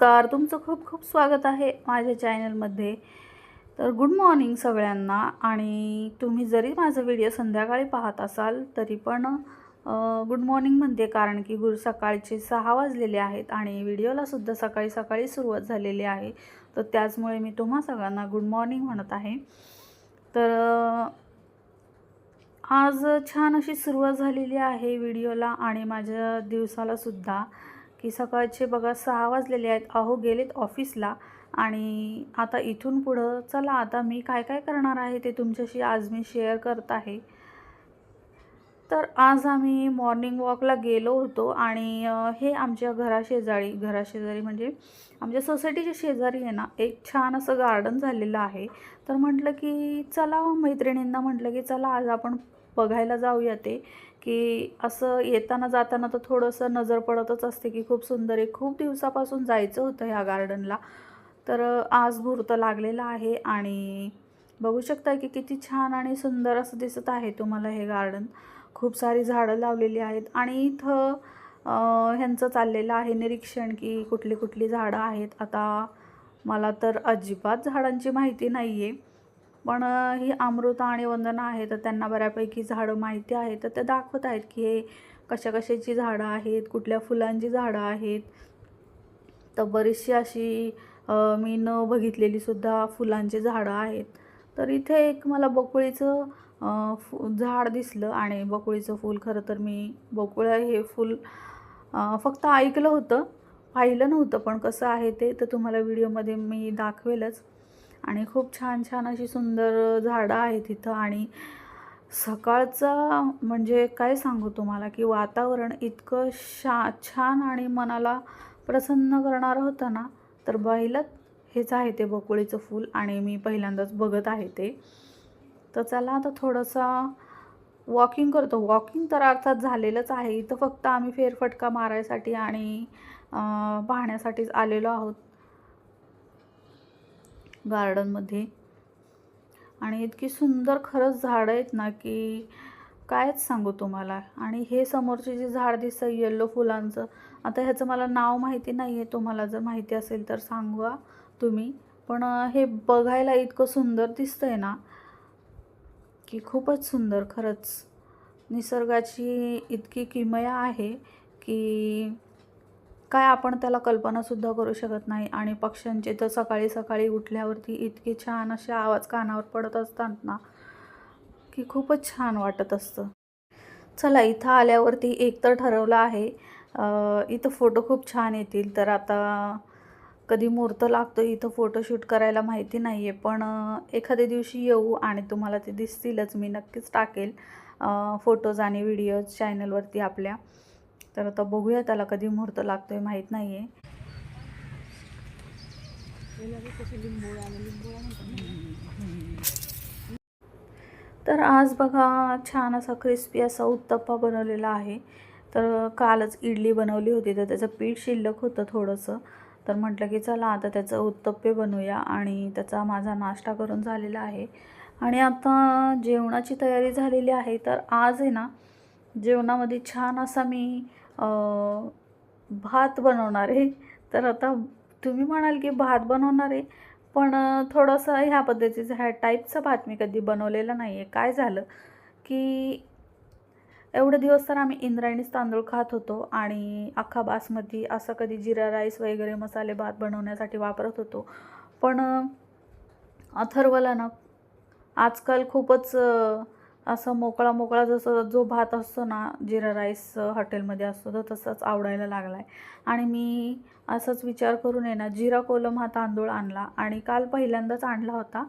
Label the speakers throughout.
Speaker 1: नमस्कार तुमचं खूप खूप स्वागत आहे माझ्या चॅनलमध्ये. तर गुड मॉर्निंग सगळ्यांना. आणि तुम्ही जरी माझा व्हिडिओ संध्याकाळी पाहत असाल तरी पण गुड मॉर्निंग म्हणते कारण की गुरु सकाळचे सहा वाजलेले आहेत आणि व्हिडिओलासुद्धा सकाळी सकाळी सुरुवात झालेली आहे. तर त्याचमुळे मी तुम्हा सगळ्यांना गुड मॉर्निंग म्हणत आहे. तर आज छान अशी सुरुवात झालेली आहे व्हिडिओला आणि माझ्या दिवसालासुद्धा की सकाळचे बघा सहा वाजलेले आहेत. अहो गेलेत ऑफिसला आणि आता इथून पुढं चला आता मी काय काय करणार आहे ते तुमच्याशी आज मी शेअर करत आहे. तर आज आम्ही मॉर्निंग वॉकला गेलो होतो आणि हे आमच्या घराशेजारी घराशेजारी म्हणजे आमच्या सोसायटीच्या शेजारी आहे ना एक छान असं गार्डन झालेलं आहे. तर म्हटलं की चला मैत्रिणींना म्हटलं की चला आज आपण बघायला जाऊया ते. की असं येताना जाताना तर थोडंसं नजर पडतच असते की खूप सुंदर आहे. खूप दिवसापासून जायचं होतं ह्या गार्डनला तर आज मुहूर्त लागलेला आहे आणि बघू शकता की किती छान आणि सुंदर असं दिसत आहे तुम्हाला हे गार्डन खूप सारी झाडं लावलेली आहेत आणि इथं ह्यांचं चाललेलं आहे निरीक्षण की कुठली कुठली झाडं आहेत. आता मला तर अजिबात झाडांची माहिती नाही आहे पण ही अमृता आणि वंदना आहे तर त्यांना बऱ्यापैकी झाडं माहिती आहेत. तर ते दाखवत आहेत की हे कशा कशाची झाडं आहेत कुठल्या फुलांची झाडं आहेत. तर बरीचशी अशी मी न बघितलेली सुद्धा फुलांची झाडं आहेत. तर इथे एक मला बकुळीचं फु झाड दिसलं आणि बकुळीचं फूल खरं तर मी बकुळं हे फूल फक्त ऐकलं होतं. पाहिलं नव्हतं पण कसं आहे ते तर तुम्हाला व्हिडिओमध्ये मी दाखवेलच. आणि खूप छान छान अशी सुंदर झाडं आहेत इथं. आणि सकाळचा म्हणजे काय सांगू तुम्हाला की वातावरण इतकं शा छान आणि मनाला प्रसन्न करणारं होतं ना तर पाहिलं हेच आहे ते बकुळीचं फूल आणि मी पहिल्यांदाच बघत आहे ते. तर चला आता थोडंसं वॉकिंग करतो. वॉकिंग तर अर्थात झालेलंच आहे. इथं फक्त आम्ही फेरफटका मारायसाठी आणि पाहण्यासाठीच आलेलो आहोत. गार्डनमध्ये. आणि इतकी सुंदर खरंच झाडं आहेत ना की कायच सांगू तुम्हाला. आणि हे समोरचे जे झाड दिसतं येल्लो फुलांचं आता ह्याचं मला नाव माहिती नाही आहे तुम्हाला जर माहिती असेल तर सांगा तुम्ही. पण हे बघायला इतकं सुंदर दिसतं आहे ना की खूपच सुंदर खरंच. निसर्गाची इतकी किमया आहे की काय आपण त्याला कल्पनासुद्धा करू शकत नाही आणि पक्ष्यांचे तर सकाळी सकाळी उठल्यावरती इतके छान असे आवाज कानावर पडत असतात ना की खूपच छान वाटत असतं. चला इथं आल्यावरती एक तर ठरवलं आहे इथं फोटो खूप छान येतील तर आता कधी मुहूर्त लागतो इथं फोटोशूट करायला माहिती नाही आहे पण एखाद्या दिवशी येऊ आणि तुम्हाला ते दिसतीलच मी नक्कीच टाकेल फोटोज आणि व्हिडिओज चॅनलवरती आपल्या. तर आता बघूया त्याला कधी मुहूर्त लागतो आहे माहीत नाही आहे तर आज बघा छान असा क्रिस्पी असा उत्तप्पा बनवलेला आहे. तर कालच इडली बनवली होती तर त्याचं पीठ शिल्लक होतं थोडंसं. तर म्हटलं की चला आता त्याचं उत्तप्पे बनवूया आणि त्याचा माझा नाश्ता करून झालेला आहे. आणि आता जेवणाची तयारी झालेली आहे तर आज आहे ना जेवणामध्ये छान असा मी भात बनवणार आहे. तर आता तुम्ही म्हणाल की भात बनवणार आहे पण थोडंसं ह्या पद्धतीचं ह्या टाईपचा भात मी कधी बनवलेला नाही आहे काय झालं की एवढे दिवस तर आम्ही इंद्रायणीच तांदूळ खात होतो आणि अख्खा बासमती असं कधी जिरा राईस वगैरे मसाले भात बनवण्यासाठी वापरत होतो. पण अथर्वला ना आजकाल खूपच असं मोकळा मोकळा जसं जो भात असतो ना जिरा राईस हॉटेलमध्ये असतो तर तसंच आवडायला लागला आहे आणि मी असंच विचार करून आहे ना जिरा कोलम हा तांदूळ आणला आणि काल पहिल्यांदाच आणला होता.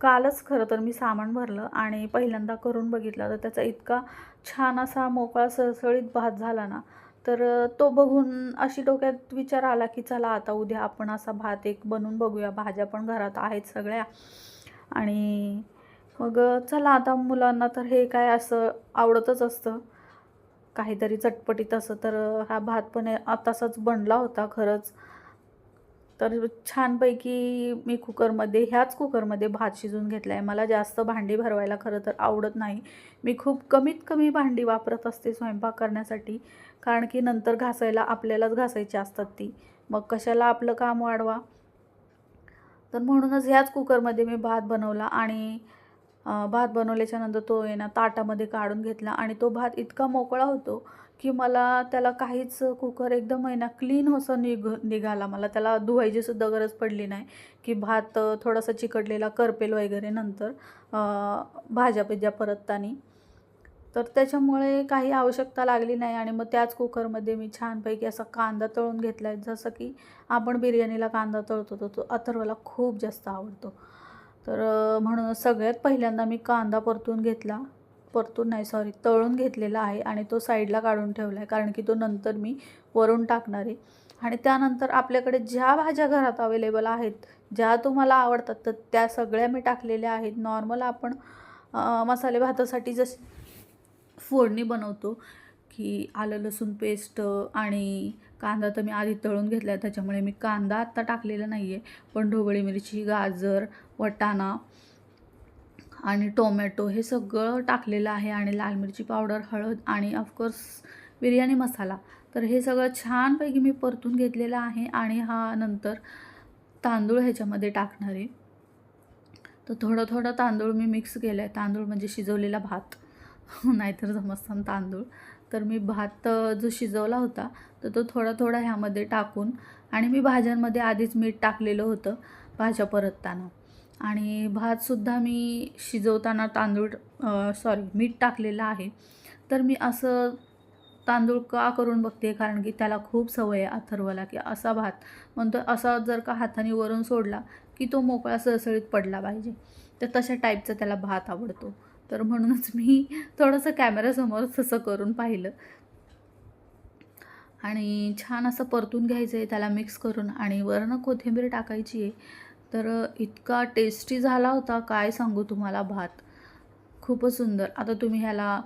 Speaker 1: कालच खरं तर मी सामान भरलं आणि पहिल्यांदा करून बघितलं. तर त्याचा इतका छान असा मोकळा सळसळीत भात झाला ना तर तो बघून अशी डोक्यात विचार आला की चला आता उद्या आपण असा भात एक बनवून बघूया. भाज्या पण घरात आहेत सगळ्या. आणि मग चला आता मुलांना तर हे काय असं आवडतच असतं. काहीतरी चटपटीत असं तर हा भात पण आतासाच बनला होता खरंच. तर छानपैकी मी कुकरमध्ये ह्याच कुकरमध्ये भात शिजवून घेतला आहे मला जास्त भांडी भरवायला खरं तर आवडत नाही. मी खूप कमीत कमी भांडी वापरत असते स्वयंपाक करण्यासाठी कारण की नंतर घासायला आपल्यालाच घासायची असतात ती. मग कशाला आपलं काम वाढवा? तर म्हणूनच ह्याच कुकरमध्ये मी भात बनवला आणि भात बनवल्याच्यानंतर तो आहे ना ताटामध्ये काढून घेतला आणि तो भात इतका मोकळा होतो की मला त्याला काहीच कुकर एकदम आहे ना क्लीन असं निघ निघाला. मला त्याला धुवायची सुद्धा गरज पडली नाही की भात थोडासा चिकटलेला करपेल वगैरे नंतर भाज्या पिज्या परतताना. तर त्याच्यामुळे काही आवश्यकता लागली नाही आणि मग त्याच कुकरमध्ये मी छानपैकी असा कांदा तळून घेतला आहे जसं की आपण बिर्याणीला कांदा तळतो तो तो अथर्वला खूप जास्त आवडतो. तर म्हणून सगळ्यात पहिल्यांदा मी कांदा परतून घेतला. परतून नाही सॉरी तळून घेतलेला आहे आणि तो साईडला काढून ठेवला आहे कारण की तो नंतर मी वरून टाकणार आहे. आणि त्यानंतर आपल्याकडे ज्या भाज्या घरात अवेलेबल आहेत ज्या तुम्हाला आवडतात तर त्या सगळ्या मी टाकलेल्या आहेत. नॉर्मल आपण मसाले भातासाठी जशी फोडणी बनवतो की आलं लसूण पेस्ट आणि कांदा तर मी आधी तळून घेतला आहे त्याच्यामुळे मी कांदा आत्ता टाकलेला नाही आहे पण ढोबळी मिरची गाजर वटाणा आणि टोमॅटो हे सगळं टाकलेलं आहे आणि लाल मिरची पावडर हळद आणि ऑफकोर्स बिर्याणी मसाला. तर हे सगळं छानपैकी मी परतून घेतलेलं आहे आणि हा नंतर तांदूळ ह्याच्यामध्ये टाकणार आहे. तर थोडं थोडं तांदूळ मी मिक्स केलं आहे तांदूळ म्हणजे शिजवलेला भात. नाहीतर समजताना तांदूळ. तर मी भात जो शिजवला होता तर तो थोडा थोडा ह्यामध्ये टाकून आणि मी भाज्यांमध्ये आधीच मीठ टाकलेलं होतं भाज्या परतताना. आणि भातसुद्धा मी शिजवताना तांदूळ सॉरी मीठ टाकलेलं आहे. तर मी असं तांदूळ का करून बघते? कारण की त्याला खूप सवय आहे अथर्वला की असा भात म्हणतो असा जर का हाताने वरून सोडला की तो मोकळा सळसळीत पडला पाहिजे. तर तशा टाईपचा त्याला भात आवडतो. तर म्हणूनच मी थोडंसं कॅमेऱ्यासमोर तसं करून पाहिलं. आणि छान असं परतून घ्यायचं आहे त्याला मिक्स करून. आणि वरनं कोथिंबीर टाकायची आहे. तर इतका टेस्टी झाला होता काय सांगू तुम्हाला भात. खूपच सुंदर. आता तुम्ही ह्याला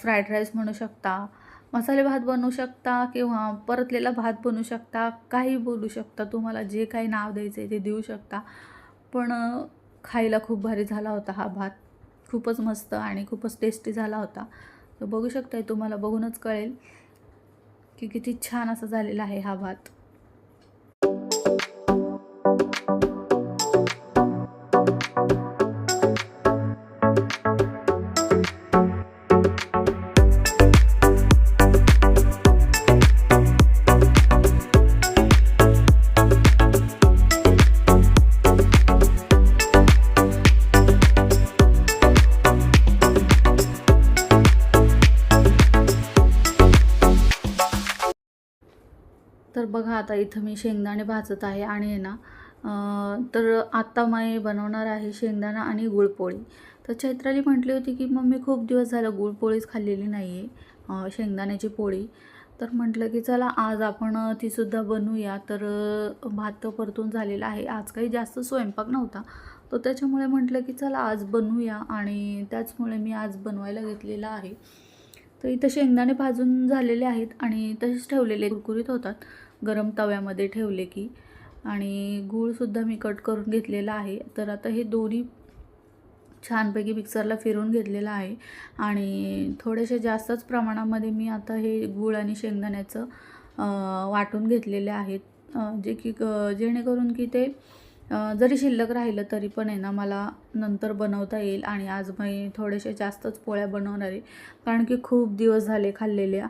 Speaker 1: फ्राईड राईस म्हणू शकता मसाले भात बनवू शकता किंवा परतलेला भात बनवू शकता काही बोलू शकता. तुम्हाला जे काही नाव द्यायचं आहे ते देऊ शकता. पण खायला खूप भारी झाला होता हा भात. खूपच मस्त आणि खूपच टेस्टी झाला होता. तर बघू शकताय तुम्हाला बघूनच कळेल की किती छान असा झालेला आहे हा भात. तर बघा आता इथं मी शेंगदाणे भाजत आहे आणि आहे ना तर आत्ता मी बनवणार आहे शेंगदाणा आणि गुळपोळी. तर चैत्राली म्हटली होती की मम्मी खूप दिवस झालं गुळपोळीच खाल्लेली नाही आहे शेंगदाण्याची पोळी. तर म्हटलं की चला आज आपण तीसुद्धा बनवूया. तर भात तर परतून झालेला आहे. आज काही जास्त स्वयंपाक नव्हता. तर त्याच्यामुळे म्हटलं की चला आज बनवूया आणि त्याचमुळे मी आज बनवायला घेतलेलं आहे. तर इथं शेंगदाणे भाजून झालेले आहेत आणि तसेच ठेवलेले कुरकुरीत होतात. गरम तव्यामध्ये ठेवले की आणि गूळसुद्धा मी कट करून घेतलेला आहे. तर आता हे दोन्ही छानपैकी मिक्सरला फिरून घेतलेलं आहे आणि थोडेसे जास्तच प्रमाणामध्ये मी आता हे गूळ आणि शेंगदाण्याचं वाटून घेतलेले आहेत. जे की क- जेणेकरून की ते जरी शिल्लक राहिलं तरी पण आहे ना मला नंतर बनवता येईल आणि आज मी थोडेसे जास्तच पोळ्या बनवणार आहे. कारण की खूप दिवस झाले खाल्लेल्या.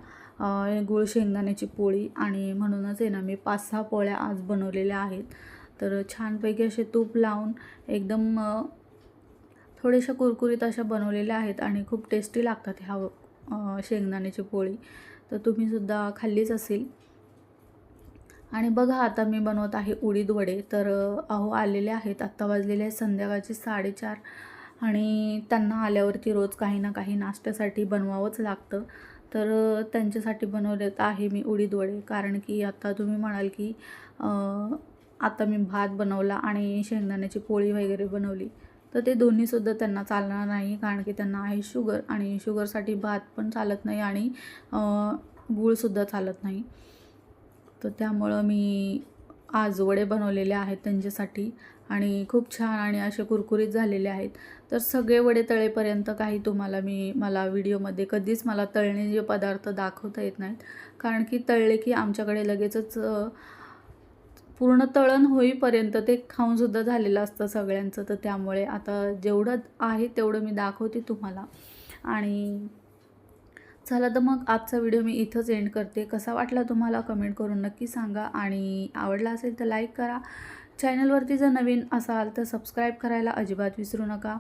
Speaker 1: गुळ शेंगदाण्याची पोळी आणि म्हणूनच आहे ना मी पाच सहा पोळ्या आज बनवलेल्या आहेत. तर छानपैकी असे तूप लावून एकदम थोडेशा थोड्याशा कुरकुरीत अशा बनवलेल्या आहेत आणि खूप टेस्टी लागतात ह्या शेंगदाण्याची पोळी. तर तुम्हीसुद्धा खाल्लीच असेल. आणि बघा आता मी बनवत आहे उडीद वडे. तर अहो आलेले आहेत. आत्ता वाजलेले आहेत संध्याकाळचे साडेचार आणि त्यांना आल्यावरती रोज काही ना काही नाश्त्यासाठी बनवावंच लागतं. तर त्यांच्यासाठी बनवलेत आहे मी उडीद वडे कारण की आता तुम्ही म्हणाल की आता मी भात बनवला आणि शेंगदाण्याची पोळी वगैरे बनवली. तर ते दोन्हीसुद्धा त्यांना चालणार नाही. कारण की त्यांना आहे शुगर आणि शुगरसाठी भात पण चालत नाही आणि गुळसुद्धा गूळसुद्धा चालत नाही. तर त्यामुळं मी आज वडे बनवलेले आहेत त्यांच्यासाठी. आणि खूप छान आणि असे कुरकुरीत झालेले आहेत. तर सगळे वडे तळेपर्यंत काही तुम्हाला मी मला व्हिडिओमध्ये कधीच मला तळणीचे पदार्थ दाखवता येत नाहीत. कारण की तळले की आमच्याकडे लगेचच पूर्ण तळण होईपर्यंत ते खाऊनसुद्धा झालेलं असतं सगळ्यांचं. तर त्यामुळे आता जेवढं आहे तेवढं मी दाखवते तुम्हाला. आणि चला तर मग आजचा व्हिडिओ मी इथंच एंड करते. कसा वाटला तुम्हाला कमेंट करून नक्की सांगा. आणि आवडला असेल तर लाईक करा. चॅनलवरती जर नवीन असाल तर सबस्क्राईब करायला अजिबात विसरू नका.